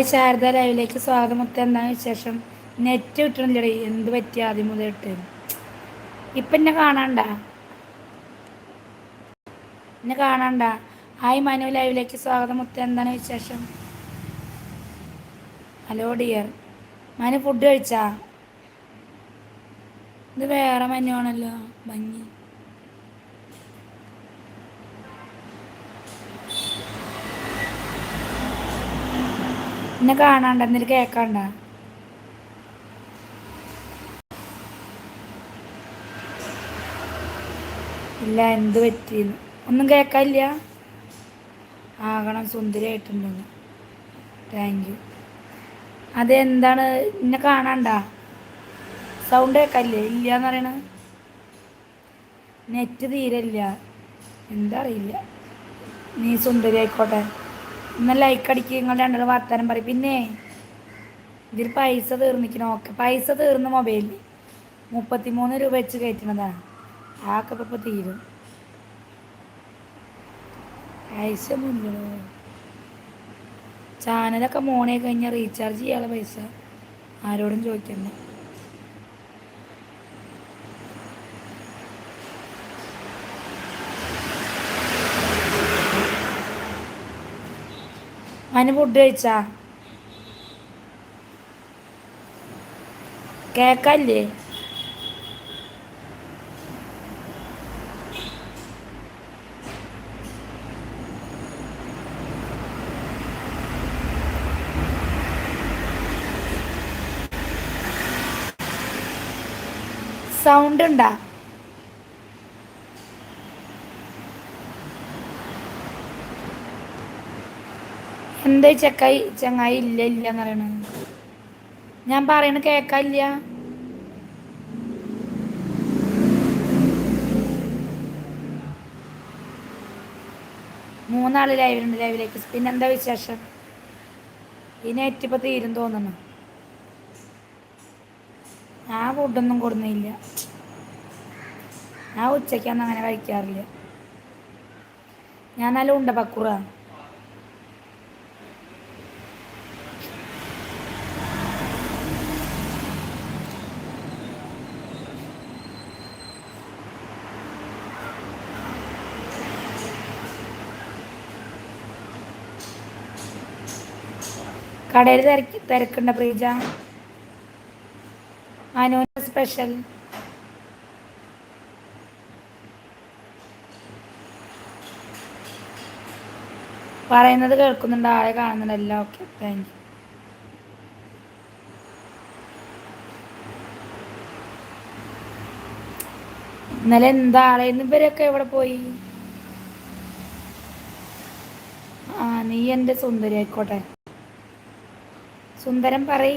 Hi Sharada ലൈവിലേക്ക് സ്വാഗതം. മൊത്തം എന്താണ് വിശേഷം? നെറ്റ് കിട്ടണില്ലടേ. എന്ത് പറ്റി ആദ്യം മുതൽ ഇട്ട് ഇപ്പം എന്നെ കാണാണ്ട? എന്നെ കാണാണ്ട? ഹായ് മനു ലൈവിലേക്ക് സ്വാഗതം. മൊത്തം എന്താണ് വിശേഷം? Hello dear. മനു ഫുഡ് കഴിച്ചാ? ഇത് വേറെ മനു ആണല്ലോ. ഭംഗി. എന്നെ കാണാണ്ട എന്നിട്ട് കേക്കാണ്ട? ഇല്ല എന്ത് പറ്റിയെന്ന്. ഒന്നും കേൾക്കാനില്ല ആകണം സുന്ദരിയായിട്ടുണ്ടെന്ന്. താങ്ക് യു അതെന്താണ് എന്നെ കാണാണ്ട? സൗണ്ട് കേൾക്കാല്ലേ ഇല്ല എന്ന് പറയണ നെറ്റ് തീരല്ല എന്താ അറിയില്ല. നീ സുന്ദരി ആയിക്കോട്ടെ ഇന്ന് ലൈക്ക് അടിക്കുക നിങ്ങൾ രണ്ടാൾ വർത്താനം പറയും. പിന്നെ ഇതിൽ പൈസ തീർന്നിക്കണം ഓക്കെ പൈസ തീർന്ന മൊബൈലിൽ മുപ്പത്തിമൂന്ന് രൂപ വെച്ച് കയറ്റണതാണ് ആക്കെ ഇപ്പോൾ തീരും. പൈസ മുന്നോ ചാനലൊക്കെ മോണേ കഴിഞ്ഞാൽ റീചാർജ് ചെയ്യാനുള്ള പൈസ. ആരോടും ചോദിക്കണ്ട. അതിന് ഫുഡ് കഴിച്ചാ? കേക്കല്ലേ? സൗണ്ട് ഉണ്ടാ? എന്താ ചെക്കായി ചങ്ങായി ഇല്ല ഇല്ല എന്ന് പറയണ? ഞാൻ പറയണ കേക്കാല്ല മൂന്നാൾ ലൈവിലുണ്ട് ലൈവിലേക്ക് പിന്നെന്താ വിശേഷം? ഈ നെറ്റ് തീരും തോന്നുന്നു. ഞാൻ ഫുഡൊന്നും കൊടുന്നില്ല. ഞാൻ ഉച്ചയ്ക്കൊന്നും അങ്ങനെ കഴിക്കാറില്ല. ഞാൻ നല്ല ഉണ്ട പക്കുറ. കടയിൽ തിരക്ക് തിരക്കുണ്ട പ്രീജ? അനൂന സ്പെഷ്യൽ. പറയുന്നത് കേൾക്കുന്നുണ്ട് ആളെ കാണുന്നുണ്ടല്ല ഓക്കെ താങ്ക് യു ഇന്നലെ എന്താ ആളെ? ഇവരൊക്കെ എവിടെ പോയി? ആ നീ എന്റെ സുന്ദരി ആയിക്കോട്ടെ. സുന്ദരം പറയ്.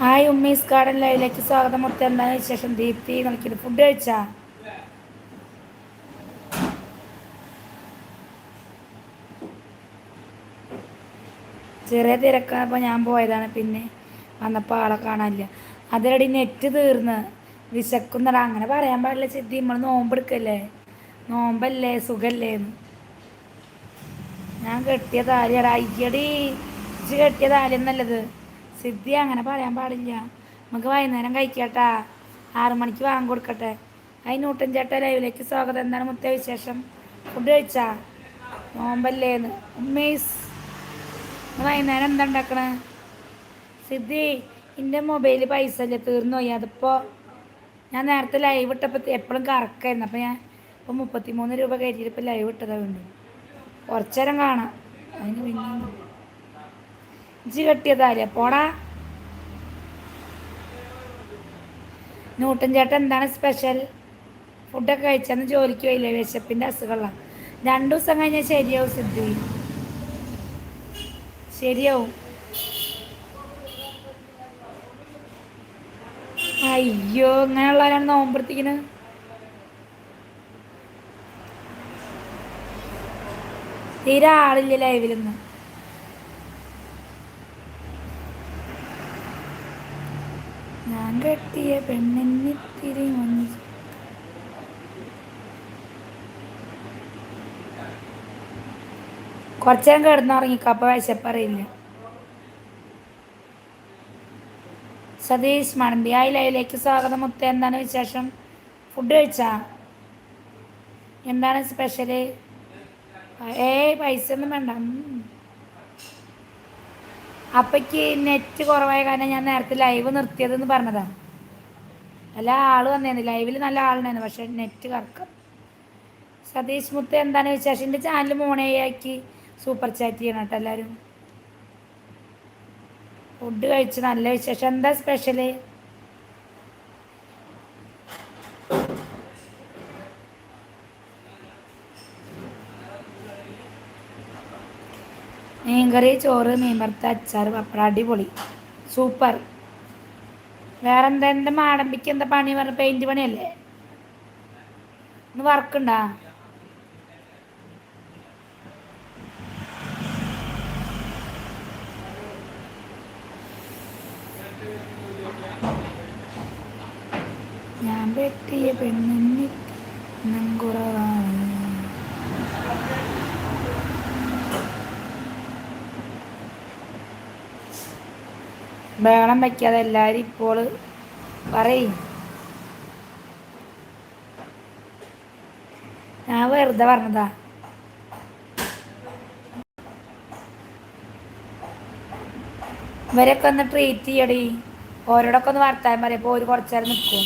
ഹായ് ഉമ്മീസ് ഗാർഡൻ ലൈവിലേക്ക് സ്വാഗതം. മൊത്തം എന്താണ് വിശേഷം? ദീപ്തി നമുക്കിത് ഫുഡ് കഴിച്ചാ? ചെറിയ തിരക്കായപ്പോൾ ഞാൻ പോയതാണ്. പിന്നെ വന്നപ്പോൾ ആളെ കാണാനില്ല. അതിലടി നെറ്റ് തീർന്ന്. വിശക്കുന്നടാ. അങ്ങനെ പറയാൻ പാടില്ല സിദ്ധി. നമ്മൾ നോമ്പെടുക്കല്ലേ? നോമ്പല്ലേ? സുഖല്ലേ ഞാൻ കെട്ടിയ താലിയടാ. അയ്യടി. ഇജ്ജ് കെട്ടിയ താലിയെന്നല്ലത്. സിദ്ധി അങ്ങനെ പറയാൻ പാടില്ല. നമുക്ക് വൈകുന്നേരം കഴിക്കട്ടാ. ആറു മണിക്ക് വാങ്ങി കൊടുക്കട്ടെ. അതിന് നൂട്ടൻ ലൈവിലേക്ക് സ്വാഗതം. എന്താണ് മുത്തേ വിശേഷം? ഫുഡ് കഴിച്ചാ? നോമ്പല്ലേന്ന്. ഉമ്മീസ്. വൈകുന്നേരം എന്താ ഉണ്ടാക്കണേ? സിദ്ധി എന്റെ മൊബൈലിൽ പൈസ അല്ലേ തീർന്നു പോയി? അതിപ്പോൾ ഞാൻ നേരത്തെ ലൈവ് ഇട്ടപ്പോൾ എപ്പോഴും കറക്കായിരുന്നു. അപ്പോൾ ഞാൻ ഇപ്പോൾ മുപ്പത്തിമൂന്ന് രൂപ കയറ്റിയിട്ട് ഇപ്പോൾ ലൈവ് ഇട്ടതാ വേണ്ടു കുറച്ചു നേരം കാണാം. അതിന് പിന്നെ ഇഞ്ചി കെട്ടിയതാല്ലേ പോടാ നൂട്ടൻ ചേട്ടൻ എന്താണ് സ്പെഷ്യൽ ഫുഡൊക്കെ കഴിച്ചെന്ന് ജോലിക്ക് പോയില്ലേ? വിശപ്പിന്റെ അസുഖമുള്ള രണ്ടു ദിവസം കഴിഞ്ഞാൽ ശരിയാവും സിദ്ധി. ശരിയാവും. അയ്യോ ഇങ്ങനെയുള്ളവരാണ് നോമ്പർത്തിക്കുന്നത് തീരെ ആളില്ല ലൈവിലൊന്നും. ഞാൻ കെട്ടിയ പെണ്ണിനിത്തിരി മഞ്ഞ കുറച്ചേരം കിടന്നുറങ്ങിക്കോ കപ്പ വിശപ്പറിയില്ല സതീഷ് മണമ്പി ആയി ലൈവിലേക്ക് സ്വാഗതം. മുത്ത എന്താണ് വിശേഷം? ഫുഡ് കഴിച്ചാ? എന്താണ് സ്പെഷ്യൽ? ഏയ് പൈസ ഒന്നും വേണ്ട. അപ്പയ്ക്ക് നെറ്റ് കുറവായ കാരണം ഞാൻ നേരത്തെ ലൈവ് നിർത്തിയതെന്ന് പറഞ്ഞതാ. നല്ല ആൾ വന്നേന്ന്. ലൈവിൽ നല്ല ആളുണ്ടായിരുന്നു പക്ഷെ നെറ്റ് കറക്കം. സതീഷ് മുത്ത് എന്താണ് വിശേഷം? എന്റെ ചാനൽ മോണേയാക്കി. സൂപ്പർ ചാറ്റ് ചെയ്യണം കേട്ടോ എല്ലാവരും. ഫുഡ് കഴിച്ച് നല്ല വിശേഷം. എന്താ സ്പെഷ്യൽ? മീൻകറി ചോറ് മീൻ വറുത്ത അച്ചാർ പപ്പടം അടിപൊളി. സൂപ്പർ. വേറെ എന്താ എന്താ മാടമ്പിക്ക് എന്താ പണി? പറഞ്ഞ പെയിന്റ് പണിയല്ലേ? ഇന്ന് വർക്കുണ്ടാ ഞാൻ വെട്ടിയ പെണ്ണിന് കുറവാണ്. ബഹളം വയ്ക്കാതെ എല്ലാവരും ഇപ്പോൾ പറയും. ഞാൻ വെറുതെ പറഞ്ഞതാ. ഇവരൊക്കെ ഒന്ന് ട്രീറ്റ് ചെയ്യടി. ഓരോടൊക്കെ ഒന്ന് വർത്താൻ പറയാം. അപ്പോൾ ഒരു കുറച്ചേരം നിൽക്കും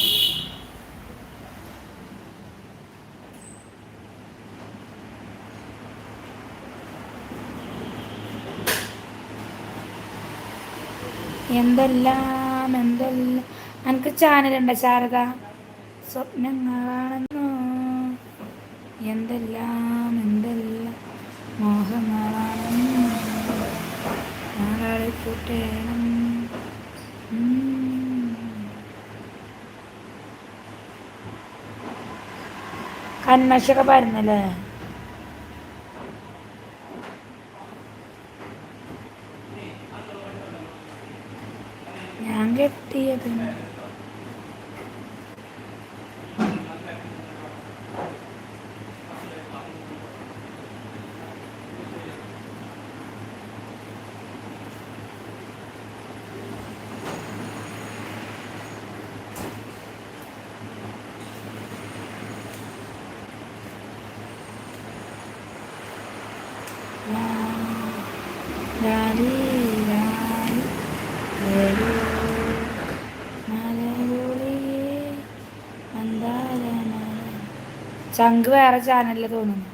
എന്തെല്ലാം എന്തെല്ലാം. എനിക്ക് ചാനലുണ്ട് ശാരദ? സ്വപ്നങ്ങളാണെന്നോ? എന്തെല്ലാം എന്തെല്ലാം. മോഹങ്ങളാണെന്നോ? കന്മഷൊക്കെ പറഞ്ഞല്ലേ ചങ്ക് വേറെ ചാനലിൽ തോന്നുന്നു.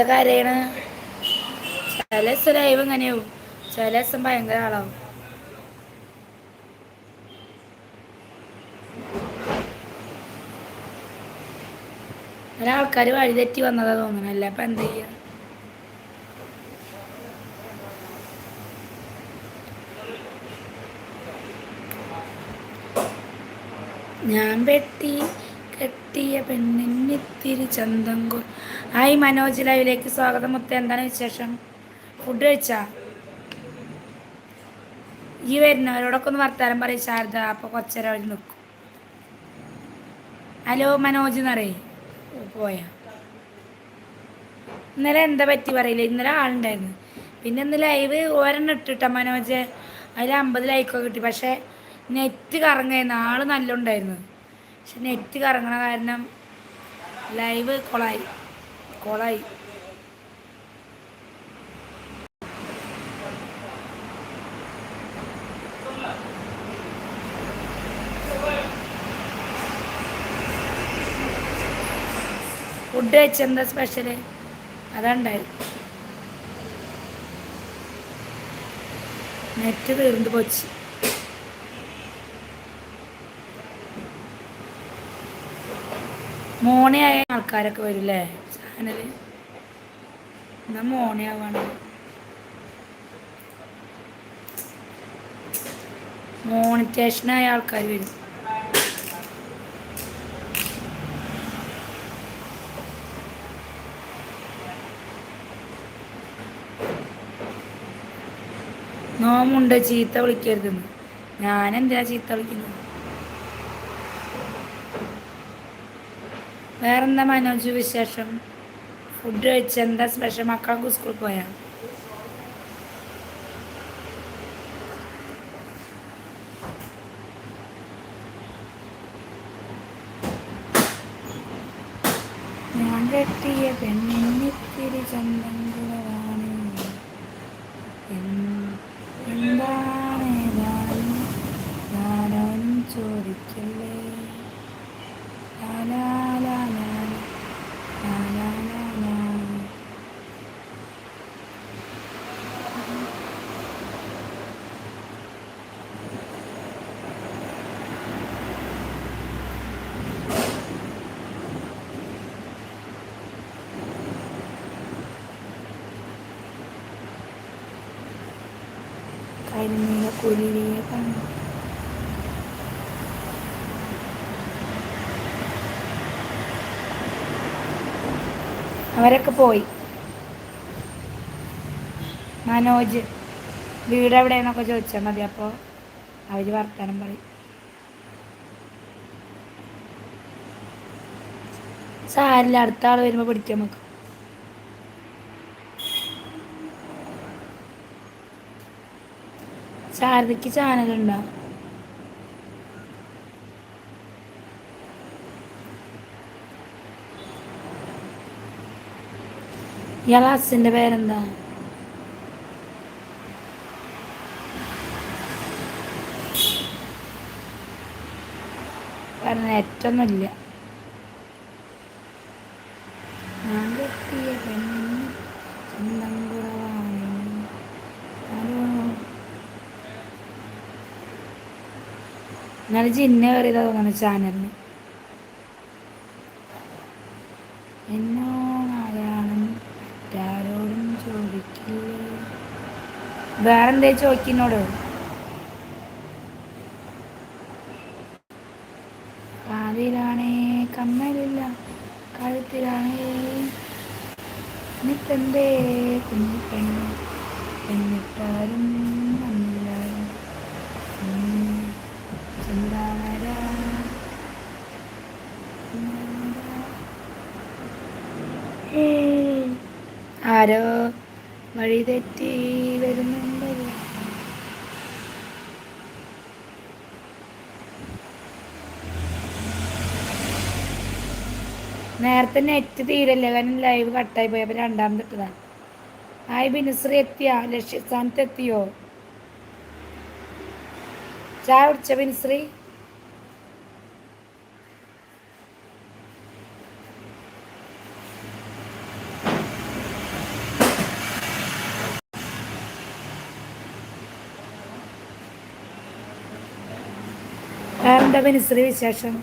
എന്താ കരയാണ്? ചില ദിവസം ലൈവ് എങ്ങനെയാവും? ചില ദിവസം ഭയങ്കര ആളാവും. ചില ആൾക്കാർ വഴിതെറ്റി വന്നതാ തോന്നണല്ല അപ്പൊ എന്ത് ചെയ്യ? ഞാൻ വെട്ടി കെട്ടിയ പെണ്ണിന്നിത്തിരി ചന്തം കൊ ഹായ് മനോജ് ലൈവിലേക്ക് സ്വാഗതം. മുത്ത എന്താണ് വിശേഷം? ഫുഡ് കഴിച്ചാ? ഈ വരുന്നവരോടൊക്കെ ഒന്ന് വർത്താനം പറയും ശാരദ. അപ്പോൾ കൊച്ചര അവർ നിൽക്കും. ഹലോ മനോജ് എന്നറിയേ പോയാ. ഇന്നലെ എന്താ പറ്റി പറയില്ല? ഇന്നലെ ആളുണ്ടായിരുന്നു. പിന്നെ ഇന്ന് ലൈവ് ഒരെണ്ണം ഇട്ടിട്ട മനോജ്. അതിൽ അമ്പത് ലൈക്കൊക്കെ കിട്ടി. പക്ഷേ നെറ്റ് കറങ്ങായിരുന്നു. ആൾ നല്ല ഉണ്ടായിരുന്നു. പക്ഷെ നെറ്റ് കറങ്ങണ കാരണം ലൈവ് കൊളായി. കൊളായി. ഫുഡ് കഴിച്ചെന്താ സ്പെഷ്യൽ? അതുണ്ടായിരുന്നു നെറ്റ് തീർന്നു പോച്ച്. മോണയായ ആൾക്കാരൊക്കെ വരില്ലേ ചാനൽ? എന്നാ മോണയാവാണ് മോണിറ്റേഷനായ ആൾക്കാർ വരും. നോമുണ്ട് ചീത്ത വിളിക്കരുതെന്ന്. ഞാൻ എന്തിനാ ചീത്ത വിളിക്കുന്നത്? വേറെന്താ മനോജ് വിശേഷം? ഫുഡ് കഴിച്ച എന്താ സ്പെഷ്യൽ മക്കൾക്ക് സ്കൂളിൽ പോയാ ഞാൻ കെട്ടിയ പെണ്ണിത്തിരി ചന്തം കുറവാണ് എന്താണ് ഏതാണ് ഞാനോനും ചോദിക്കല്ലേ ലാലാ ലാലാ, ലാലാ ലാലാ. കരിനീല കുരുവിയെ കണ്ടു അവരൊക്കെ പോയി. മനോജ് വീട് എവിടെയെന്നൊക്കെ ചോദിച്ചാൽ മതി അപ്പോൾ അവർ വർത്തമാനം പറയും. സാരില്ല അടുത്ത ആൾ വരുമ്പോൾ പിടിക്കാം നമുക്ക്. ശാരദയ്ക്ക് ചാനലുണ്ടോ? ഇയാളെ അച്ഛന്റെ പേരെന്താ? കാരണം നെറ്റൊന്നുമില്ല ഞാൻ കെട്ടിയ പെണ്ണിന് സ്വന്തം കുറവാണ് ഹലോ എന്നാലും ജിന്ന കയറിയതാ തോന്നുന്നു ചാനലിന്. എന്നോ മലയാളം ആരോടും ചോദിക്കില്ല. വേറെന്തേ ചോദിക്കുന്നോട്? കാതിലാണേ കമ്മലില്ല കഴുത്തിലാണേ. എന്നിട്ടെന്തേ കുഞ്ഞിപ്പെണ്ണ് പെണ്ണ് എന്നിട്ടാരും തെറ്റി വരുന്നുണ്ടല്ലോ നേരത്തെ നെറ്റ് തീരല്ലേ? കാരണം ലൈവ് കട്ടായി പോയി അപ്പം രണ്ടാമത് ഇട്ടതാണ് ഹായ് ബിനുശ്രീ എത്തിയാ? ലക്ഷ്യസ്ഥാനത്ത് എത്തിയോ? ചായ കുടിച്ച ബിനുശ്രീ വേറെന്താ സ്ത്രീ വിശേഷം.